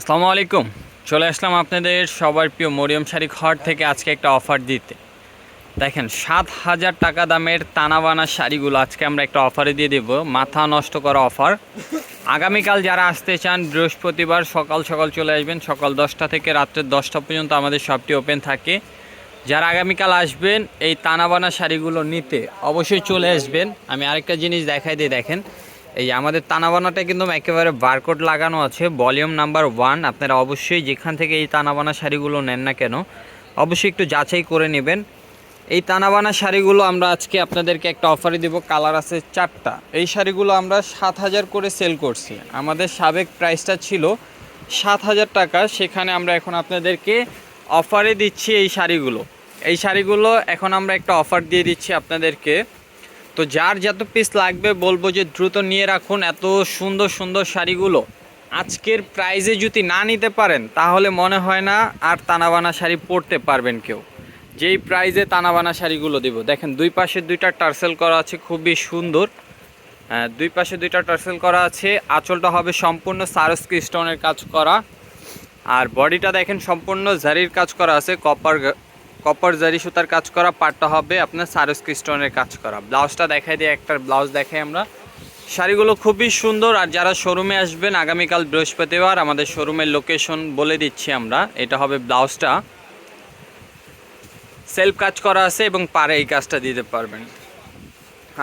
আসসালামু আলাইকুম। চলে আসলাম আপনাদের সবার প্রিয় মরিয়ম শাড়ি ঘর থেকে আজকে একটা অফার দিতে। দেখেন, সাত হাজার টাকা দামের তানাবানা শাড়িগুলো আজকে আমরা একটা অফারে দিয়ে দেব। মাথা নষ্ট করা অফার। আগামীকাল যারা আসতে চান, বৃহস্পতিবার সকাল সকাল চলে আসবেন। সকাল দশটা থেকে রাত্রের দশটা পর্যন্ত আমাদের শপটি ওপেন থাকে। যারা আগামীকাল আসবেন, এই তানাবানা শাড়িগুলো নিতে অবশ্যই চলে আসবেন। আমি আরেকটা জিনিস দেখাই দিয়ে দেখেন। এই আমাদের তানাবানাটা কিন্তু একেবারে বারকোড লাগানো আছে, ভলিউম নাম্বার ওয়ান। আপনারা অবশ্যই যেখান থেকে এই তানাবানা শাড়িগুলো নেন না কেন, অবশ্যই একটু যাচাই করে নেবেন। এই তানাবানা শাড়িগুলো আমরা আজকে আপনাদেরকে একটা অফারে দিব কালার আছে চারটা। এই শাড়িগুলো আমরা সাত হাজার করে সেল করছি। আমাদের সাবেক প্রাইসটা ছিল সাত হাজার টাকা, সেখানে আমরা এখন আপনাদেরকে অফারে দিচ্ছি এই শাড়িগুলো। এই শাড়িগুলো এখন আমরা একটা অফার দিয়ে দিচ্ছি আপনাদেরকে। তো যার যত পিস লাগবে বলব যে দ্রুত নিয়ে রাখুন এত সুন্দর সুন্দর শাড়িগুলো। আজকের প্রাইজে যদি না নিতে পারেন তাহলে মনে হয় না আর তানাবানা শাড়ি পরতে পারবেন কেউ। যেই প্রাইজে তানাবানা শাড়িগুলো দিব। দেখেন দুই পাশে দুইটা টার্সেল করা আছে খুবই সুন্দর। হ্যাঁ, দুই পাশে দুইটা টার্সেল করা আছে। আঁচলটা হবে সম্পূর্ণ সারস্কি স্টোনের কাজ করা। আর বডিটা দেখেন সম্পূর্ণ জারির কাজ করা আছে কপার কপার জারি সুতার কাজ করা পাটটা হবে আপনার সারস্কি ক্রিস্টনের কাজ করা। ব্লাউজটা দেখাই দিয়ে একটা ব্লাউজ দেখাই আমরা। শাড়িগুলো খুবই সুন্দর, আর যারা শোরুমে আসবেন, আগামীকাল বৃহস্পতিবার আমাদের শোরুমের লোকেশন বলে দিচ্ছি আমরা। এটা হবে ব্লাউজটা। সেলফ কাজ করা আছে এবং পারে এই কাজটা দিতে পারবেন।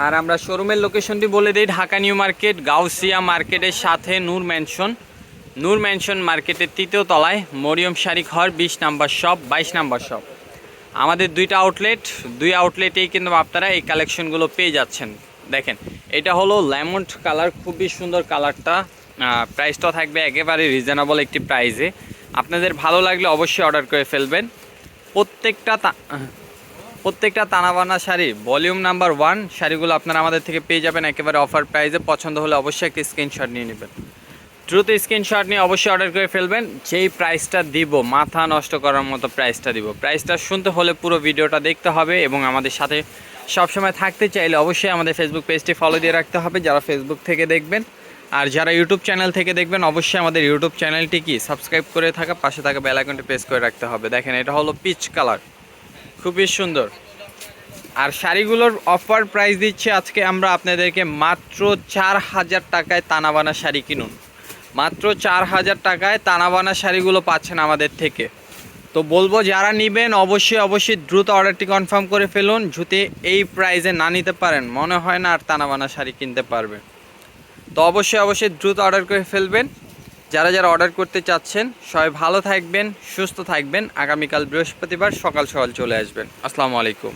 আর আমরা শোরুমের লোকেশনটি বলে দিই, ঢাকা নিউ মার্কেট, গাউসিয়া মার্কেটের সাথে নূর ম্যানশন নূর ম্যানশন মার্কেটের তৃতীয় তলায় মরিয়ম শাড়ি ঘর, বিশ নাম্বার শপ বাইশ নাম্বার শপ আমাদের দুইটা আউটলেট দুই আউটলেটেই কিন্তু আপনারা এই কালেকশনগুলো পেয়ে যাচ্ছেন। দেখেন, এটা হলো লেমন কালার খুবই সুন্দর কালারটা প্রাইসটাও থাকবে একেবারে রিজনেবল একটি প্রাইসে আপনাদের ভালো লাগলে অবশ্যই অর্ডার করে ফেলবেন। প্রত্যেকটা প্রত্যেকটা Tanabana sari volume number one শাড়িগুলো আপনারা আমাদের থেকে পেয়ে যাবেন একেবারে অফার প্রাইসে পছন্দ হলে অবশ্যই একটি স্ক্রিনশট নিয়ে নেবেন। দ্রুত স্ক্রিনশট নিয়ে অবশ্যই অর্ডার করে ফেলবেন। যেই প্রাইসটা দিব, মাথা নষ্ট করার মতো প্রাইসটা দিব। প্রাইসটা শুনতে হলে পুরো ভিডিওটা দেখতে হবে এবং আমাদের সাথে সবসময় থাকতে চাইলে অবশ্যই আমাদের ফেসবুক পেজটি ফলো দিয়ে রাখতে হবে, যারা ফেসবুক থেকে দেখবেন। আর যারা ইউটিউব চ্যানেল থেকে দেখবেন, অবশ্যই আমাদের ইউটিউব চ্যানেলটি কি? সাবস্ক্রাইব করে থাকা, পাশে থাকা বেল আইকনটি প্রেস করে রাখতে হবে। দেখেন, এটা হলো পিচ কালার খুবই সুন্দর। আর শাড়িগুলোর অফার প্রাইস দিচ্ছে আজকে আমরা আপনাদেরকে মাত্র চার হাজার টাকায় তানাবানা শাড়ি কিনুন। মাত্র চার হাজার টাকায় তানাবানা শাড়িগুলো পাচ্ছেন আমাদের থেকে। তো বলব যারা নেবেন, অবশ্যই অবশ্যই দ্রুত অর্ডারটি কনফার্ম করে ফেলুন। যদি এই প্রাইজে না নিতে পারেন, মনে হয় না আর তানাবানা শাড়ি কিনতে পারবেন। তো অবশ্যই অবশ্যই দ্রুত অর্ডার করে ফেলবেন। যারা যারা অর্ডার করতে চাচ্ছেন, সবাই ভালো থাকবেন, সুস্থ থাকবেন। আগামীকাল বৃহস্পতিবার সকাল সকাল চলে আসবেন। আসসালামু আলাইকুম।